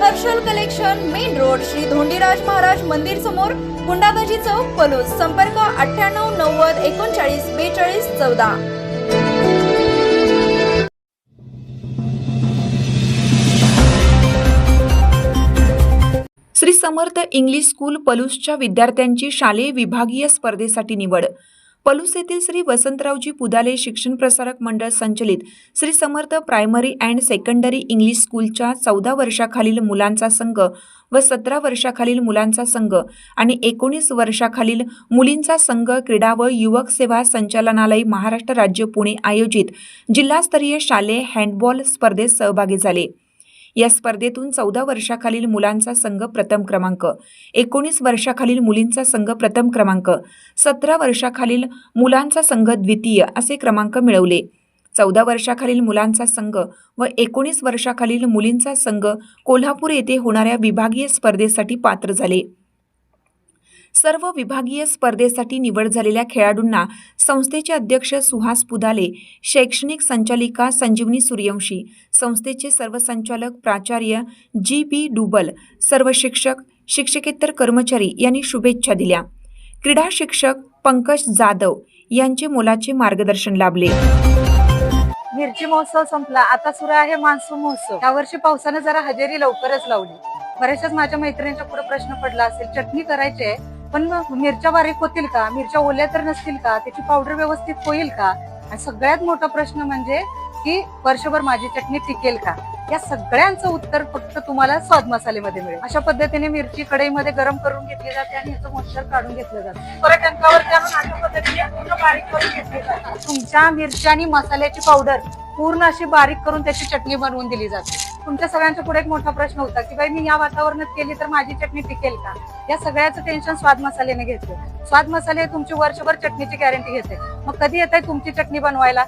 Harshal collection main road Shri Dhondiraj Maharaj मंदिर समोर गुंडागजी चौक पलूस. संपर्क अठ्ठ्याण्णव नव्वद एकोणचाळीस बेचाळीस चौदा. श्री समर्थ इंग्लिश स्कूल पलूसच्या विद्यार्थ्यांची शालेय विभागीय स्पर्धेसाठी निवड. पलूस येथील श्री वसंतरावजी पुदाले शिक्षण प्रसारक मंडळ संचलित Shri Samarth primary and secondary English स्कूलच्या चौदा वर्षाखालील मुलांचा संघ व सतरा वर्षाखालील मुलांचा संघ आणि एकोणीस वर्षाखालील मुलींचा संघ क्रीडा व युवक सेवा संचालनालय महाराष्ट्र राज्य पुणे आयोजित जिल्हास्तरीय शालेय हँडबॉल स्पर्धेत सहभागी झाले. या स्पर्धेतून चौदा वर्षाखालील मुलांचा संघ प्रथम क्रमांक एकोणीस वर्षाखालील मुलींचा संघ प्रथम क्रमांक सतरा वर्षाखालील मुलांचा संघ द्वितीय असे क्रमांक मिळवले. चौदा वर्षाखालील मुलांचा संघ व एकोणीस वर्षाखालील मुलींचा संघ कोल्हापूर येथे होणाऱ्या विभागीय स्पर्धेसाठी पात्र झाले. सर्व विभागीय स्पर्धेसाठी निवड झालेल्या खेळाडूंना संस्थेचे अध्यक्ष सुहास पुदाले शैक्षणिक संचालिका संजीवनी सूर्यवंशी संस्थेचे सर्व संचालक प्राचार्य जी बी डुबल सर्व शिक्षक शिक्षकेतर कर्मचारी यांनी शुभेच्छा दिल्या. क्रीडा शिक्षक पंकज जाधव यांचे मोलाचे मार्गदर्शन लाभले. मिरची महोत्सव संपला. आता सुरू आहे मान्सून महोत्सव. यावर्षी पावसानं जरा हजेरी लवकरच लावली. बऱ्याचशाच माझ्या मैत्रिणींच्या पुढे प्रश्न पडला असेल चटणी करायची आहे पण मिरच्या बारीक होतील का? मिरच्या ओल्या तर नसतील का? त्याची पावडर व्यवस्थित होईल का? आणि सगळ्यात मोठा प्रश्न म्हणजे की वर्षभर माझी चटणी टिकेल का? या सगळ्यांचं उत्तर फक्त तुम्हाला स्वाद मसालेमध्ये मिळेल. अशा पद्धतीने मिरची कढईमध्ये गरम करून घेतली जाते आणि याचं मॉइश्चर काढून घेतलं जातं. परत अशा पद्धतीने पूर्ण बारीक करून घेतली जाते. तुमच्या मिरची आणि मसाल्याची पावडर पूर्ण अशी बारीक करून त्याची चटणी बनवून दिली जाते. तुमच्या सगळ्यांच्या पुढे एक मोठा प्रश्न होता की बाई मी या वातावरणात केली तर माझी चटणी टिकेल का? या सगळ्याचं टेन्शन स्वाद मसाल्याने घेतलं. स्वाद मसाले तुमची वर्षभर चटणीची गॅरंटी घेते. मग कधी येत आहे तुमची चटणी बनवायला?